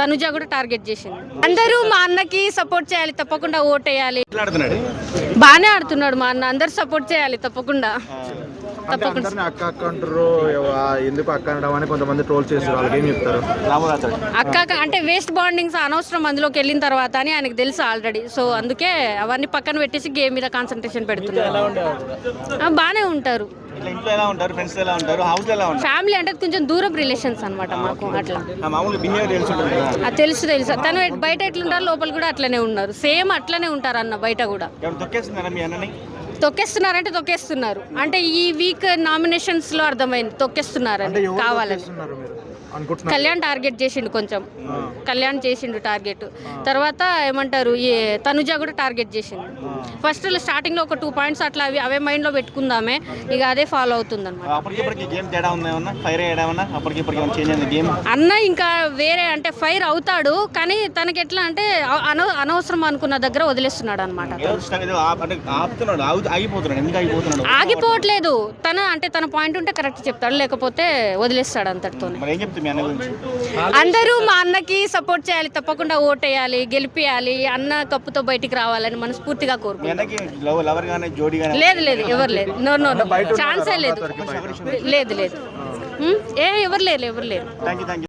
తనుజ కూడా టార్గెట్ చేసింది. అందరూ మా అన్నకి సపోర్ట్ చేయాలి తప్పకుండా ఓటేయాలి మాట్లాడుతున్నాడు బాగానే ఆడుతున్నాడు? మా అన్న అందరు సపోర్ట్ చేయాలి తప్పకుండా. అక్క అక్క అంటారు ఎవ- ఎందుకు అక్క అనడం అని కొంతమంది ట్రోల్ చేస్తారు వాళ్ళకి ఏం చెప్తారు? రామరాజు. అక్క అంటే వేస్ట్ బాండింగ్స్ అనవసరం అందులోకి వెళ్ళిన తర్వాత అని ఆయనకు తెలుసు ఆల్రెడీ. సో అందుకే అవన్నీ పక్కన పెట్టేసి గేమ్ మీద కాన్సన్ట్రేషన్ పెడుతున్నారు. బాగానే ఉంటారు. ఇట్లా ఇంట్లో ఎలా ఉంటారు? ఫ్రెండ్స్ ఎలా ఉంటారు? హౌస్ ఎలా ఉంటారు? ఫ్యామిలీ అంటే కొంచెం దూరం రిలేషన్స్ అన్నమాట మాకు అట్లా. ఆ మామూలు బిహేవియర్ తెలిసి ఉంటుంది కదా. అది తెలుసు తెలుసు. తను బయట ఎట్లుంటారు లోపల కూడా అట్లనే ఉన్నారు. సేమ్ అట్లనే ఉంటారు అన్న బయట కూడా. ఎవరు తొక్కేస్తున్నారా మీ అన్నని? తొక్కేస్తున్నారంటే తొక్కేస్తున్నారు. అంటే ఈ వీక్ నామినేషన్స్లో అర్థమైంది తొక్కేస్తున్నారని కావాలని. కళ్యాణ్ టార్గెట్ చేసిండు కొంచెం. కళ్యాణ్ చేసిండు టార్గెట్ తర్వాత ఏమంటారు ఈ తనుజ కూడా టార్గెట్ చేసిండు. ఫస్ట్ స్టార్టింగ్లో ఒక టూ పాయింట్స్ అట్లా అవి అవే మైండ్లో పెట్టుకుందామే. ఇక అదే. ఫాలో అవుతుంది అనమాట అప్పటికిప్పటికి గేమ్ తేడా ఉందా ఏమన్నా? ఫైర్ అయ్యడం ఏమన్నా? అప్పటికిప్పటికి ఏమన్నా చేంజ్ అయింది గేమ్ అన్న ఇంకా వేరే అంటే ఫైర్ అవుతాడు కానీ తనకి ఎట్లా అంటే అనవసరం అనుకున్న దగ్గర వదిలేస్తున్నాడు అనమాట ఆగిపోతున్నాడు. ఎందుకు ఆగిపోతున్నాడు? ఆగిపోవట్లేదు. తన అంటే తన పాయింట్ ఉంటే కరెక్ట్ చెప్తాడు. లేకపోతే వదిలేస్తాడు అంతటితోనే. మరి ఏం చెప్తుంది మీ అన్న గురించి? అందరూ మా అన్నకి సపోర్ట్ చేయాలి. తప్పకుండా ఓటేయాలి గెలిపియాలి. అన్న కప్పుతో బయటికి రావాలని మనస్ఫూర్తిగా మీ కోరుకుంటున్నాను అన్నకి లవ్ లవర్ గానే జోడీ గానే లేదు లేదు. ఎవరు లేదు. No no no. ఛాన్సే లేదు. లేదు లేదు? ఏ ఎవరు లేరు ఎవరు లేరు. Thank you thank you